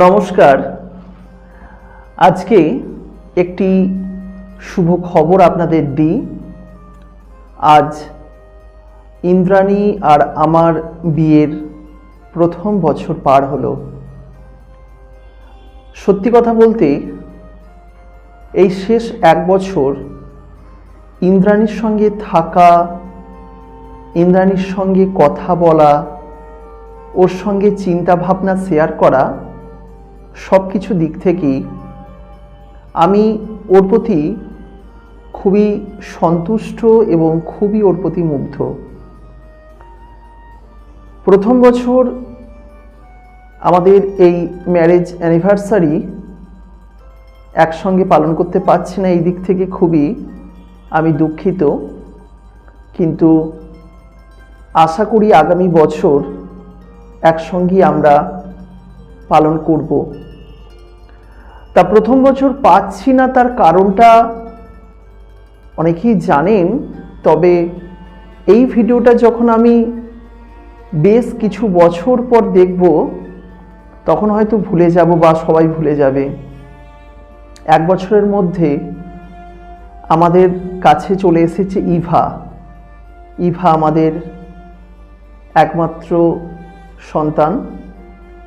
নমস্কার। আজকে একটি শুভ খবর আপনাদের দিই। আজ ইন্দ্রাণী আর আমার বিয়ের প্রথম বছর পার হলো। সত্যি কথা বলতে, এই শেষ এক বছর ইন্দ্রাণীর সঙ্গে থাকা, ইন্দ্রাণীর সঙ্গে কথা বলা, ওর সঙ্গে চিন্তা ভাবনা শেয়ার করা সব কিছু দিক থেকেই আমি ওর প্রতি খুবই সন্তুষ্ট এবং খুবই ওর প্রতি মুগ্ধ। প্রথম বছর আমাদের এই ম্যারেজ অ্যানিভার্সারি একসঙ্গে পালন করতে পারছি না এই দিক থেকে খুবই। আমি দুঃখিত। কিন্তু আশা করি আগামী বছর একসঙ্গেই আমরা পালন করব। তা প্রথম বছর পাচ্ছি না তার কারণটা অনেকেই জানেন, তবে এই ভিডিওটা যখন আমি বেশ কিছু বছর পর দেখব, তখন হয়তো ভুলে যাব বা সবাই ভুলে যাবে। এক বছরের মধ্যে আমাদের কাছে চলে এসেছে ইভা। ইভা আমাদের একমাত্র সন্তান।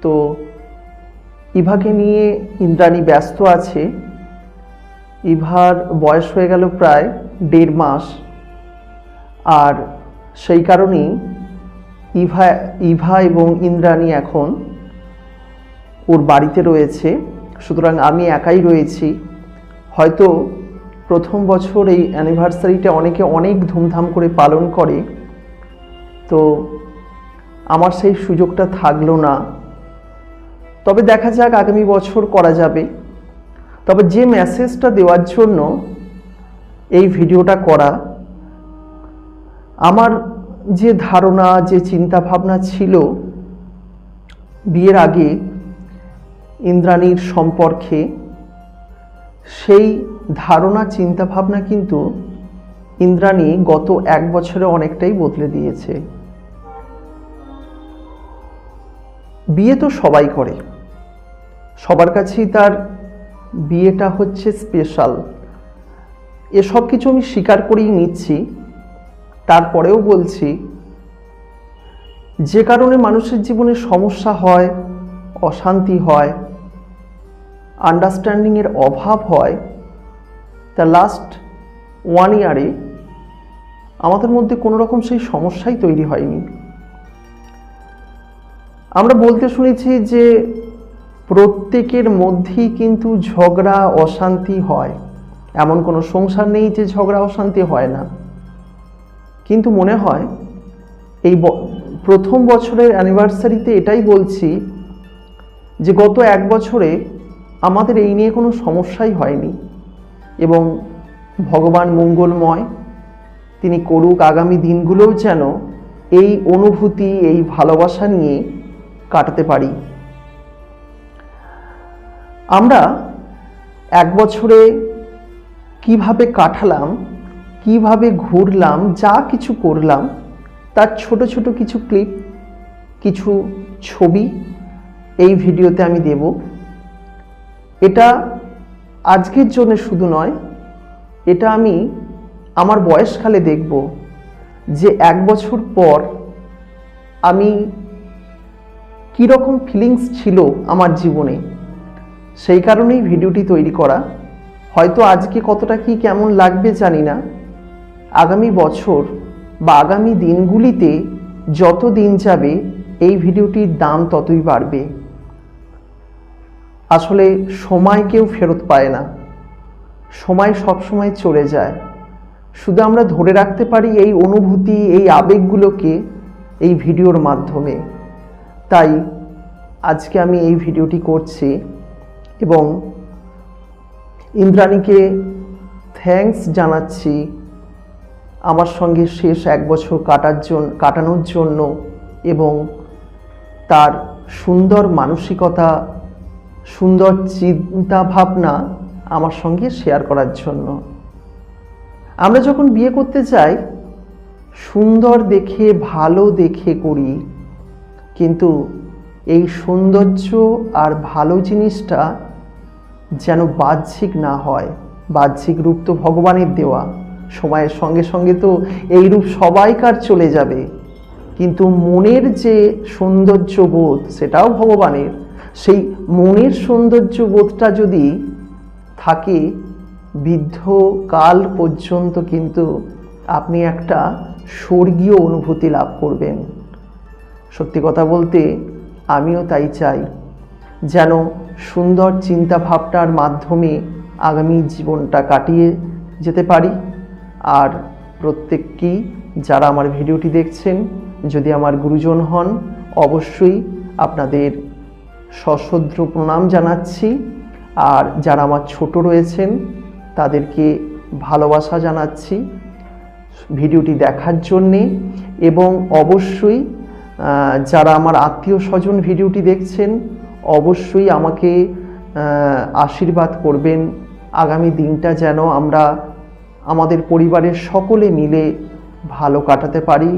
তো ইভাকে নিয়ে ইন্দ্রাণী ব্যস্ত আছে। ইভার বয়স হয়ে গেল প্রায় দেড় মাস। আর সেই কারণেই ইভা ইভা এবং ইন্দ্রাণী এখন ওর বাড়িতে রয়েছে। সুতরাং আমি একাই রয়েছি। হয়তো প্রথম বছর এই অ্যানিভার্সারিটা অনেকে অনেক ধুমধাম করে পালন করে। তো আমার সেই সুযোগটা থাকল না। তবে দেখা যাক আগামী বছর করা যাবে। তবে যে মেসেজটা দেওয়ার জন্য এই ভিডিওটা করা, আমার যে ধারণা, যে চিন্তা ভাবনা ছিল বিয়ের আগে ইন্দ্রাণীর সম্পর্কে, সেই ধারণা চিন্তা ভাবনা কিন্তু ইন্দ্রাণী গত এক বছরে অনেকটাই বদলে দিয়েছে। বিয়ে তো সবাই করে। সবার কাছেই তার বিয়েটা হচ্ছে স্পেশাল এসব কিছু আমি স্বীকার করেই নিচ্ছি। তারপরেও বলছি, যে কারণে মানুষের জীবনে সমস্যা হয়, অশান্তি হয় আন্ডারস্ট্যান্ডিংয়ের অভাব হয় তা লাস্ট ওয়ান ইয়ারে আমাদের মধ্যে কোনো রকম সেই সমস্যাই তৈরি হয়নি। আমরা বলতে শুনেছি যে প্রত্যেকের মধ্যেই কিন্তু ঝগড়া, অশান্তি হয়। এমন কোনো সংসার নেই যে ঝগড়া, অশান্তি হয় না। কিন্তু মনে হয়, এই প্রথম বছরের অ্যানিভার্সারিতে এটাই বলছি যে গত এক বছরে আমাদের এই নিয়ে কোনো সমস্যাই হয়নি এবং ভগবান মঙ্গলময়, তিনি করুক আগামী দিনগুলোও যেন এই অনুভূতি, এই ভালোবাসা নিয়ে কাটাতে পারি। আমরা এক বছরে কীভাবে কাটালাম, কীভাবে ঘুরলাম, যা কিছু করলাম, তার ছোট ছোট কিছু ক্লিপ, কিছু ছবি এই ভিডিওতে আমি দেব। এটা আজকের জন্য শুধু নয়, এটা আমি আমার বয়সকালে দেখব যে এক বছর পর আমি কীরকম ফিলিংস ছিল আমার জীবনে। সেই কারণেই ভিডিওটি তৈরি করা। হয়তো আজকে কতটা কি কেমন লাগবে জানি না। আগামী বছর বা আগামী দিনগুলিতে যত দিন যাবে, এই ভিডিওটির দাম ততই বাড়বে। আসলে সময় কেউ ফেরত পায় না। সময় সবসময় চলে যায়। শুধু আমরা ধরে রাখতে পারি এই অনুভূতি, এই আবেগগুলোকে এই ভিডিওর মাধ্যমে। তাই আজকে আমি এই ভিডিওটি করছি। এবং ইন্দ্রাণীকে থ্যাঙ্কস জানাচ্ছি আমার সঙ্গে শেষ এক বছর কাটার জন্য কাটানোর জন্য এবং তার সুন্দর মানসিকতা, সুন্দর চিন্তা ভাবনা আমার সঙ্গে শেয়ার করার জন্য। আমরা যখন বিয়ে করতে চাই সুন্দর দেখে, ভালো দেখে করি, কিন্তু এই সৌন্দর্য আর ভালো জিনিসটা যেন বাহ্যিক না হয়, বাহ্যিক রূপ তো ভগবানের দেওয়া। সময়ের সঙ্গে সঙ্গে তো এই রূপ সবাইকার চলে যাবে। কিন্তু মনের যে সৌন্দর্য বোধ সেটাও ভগবানের। সেই মনের সৌন্দর্য বোধটা যদি থাকে, বৃদ্ধ কাল পর্যন্ত কিন্তু আপনি একটা স্বর্গীয় অনুভূতি লাভ করবেন। সত্যি কথা বলতে, আমিও তাই চাই। যেন সুন্দর চিন্তা ভাবনার মাধ্যমে আগামী জীবনটা কাটিয়ে যেতে পারি। আর প্রত্যেককেই যারা আমার ভিডিওটি দেখছেন, যদি আমার গুরুজন হন, অবশ্যই আপনাদের সশ্রদ্ধ প্রণাম জানাচ্ছি। আর যারা আমার ছোট রয়েছেন, তাদেরকে ভালোবাসা জানাচ্ছি ভিডিওটি দেখার জন্যে। এবং অবশ্যই যারা আমার আত্মীয় স্বজন ভিডিওটি দেখছেন অবশ্যই আমাকে আশীর্বাদ করবেন। আগামী দিনটা যেন আমরা আমাদের পরিবারের সকলে মিলে ভালো কাটাতে পারি,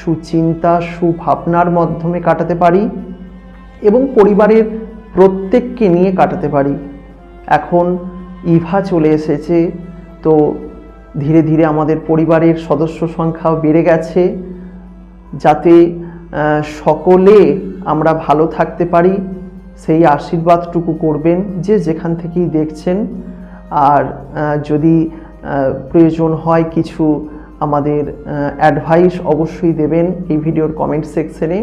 সুচিন্তা, সুভাবনার মাধ্যমে কাটাতে পারি এবং পরিবারের প্রত্যেককে নিয়ে কাটাতে পারি। এখন ইভা চলে এসেছে, তো ধীরে ধীরে আমাদের পরিবারের সদস্য সংখ্যাও বেড়ে গেছে যাতে সকলে আমরা ভালো থাকতে পারি। সেই আশীর্বাদটুকু করবেন যে যেখান থেকেই দেখছেন। আর যদি প্রয়োজন হয় কিছু আমাদের অ্যাডভাইস অবশ্যই দেবেন এই ভিডিওর কমেন্ট সেকশনে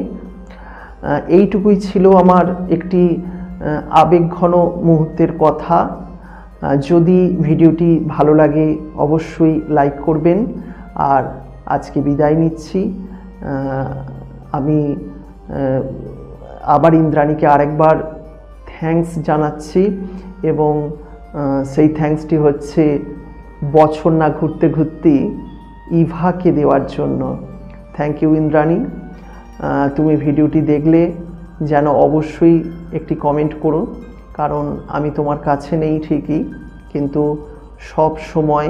এইটুকুই ছিল আমার একটি আবেগঘন মুহূর্তের কথা। যদি ভিডিওটি ভালো লাগে অবশ্যই লাইক করবেন। আর আজকে বিদায় নিচ্ছি। আমি আবার ইন্দ্রাণীকে আরেকবার থ্যাঙ্কস জানাচ্ছি এবং সেই থ্যাঙ্কসটি হচ্ছে বছর না ঘুরতে ঘুরতে ইভাকে দেওয়ার জন্য। Thank you Indrani. তুমি ভিডিওটি দেখলে যেন অবশ্যই একটি কমেন্ট করো, কারণ আমি তোমার কাছে নেই ঠিকই, কিন্তু সব সময়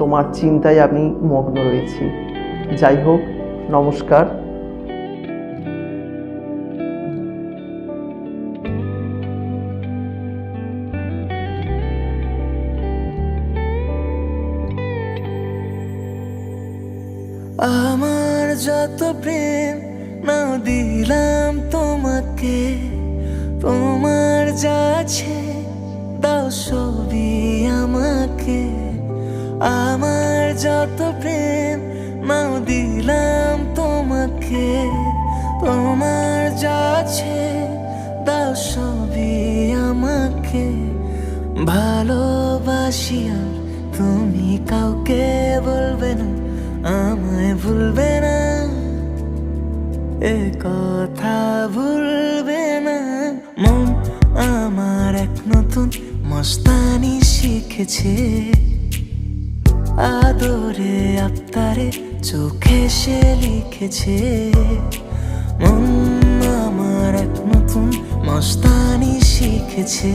তোমার চিন্তায় আমি মগ্ন রয়েছি। যাই হোক, নমস্কার। আমার যত প্রেম, নাও দিলাম তোমাকে। তোমার যাচ্ছে দাও সবই আমাকে। আমার যত প্রেম, নাও দিলাম তোমাকে। তোমার যাচ্ছে দাও সবই আমাকে। ভালোবাসি আর তুমি কাউকে বলবে এ কথা ভুলবে না। মন আমার এক নতুন মস্তানি শিখেছে। আদরে আপ্তারে চোখে সে লিখেছে। মন আমার এক নতুন মস্তানি শিখেছে।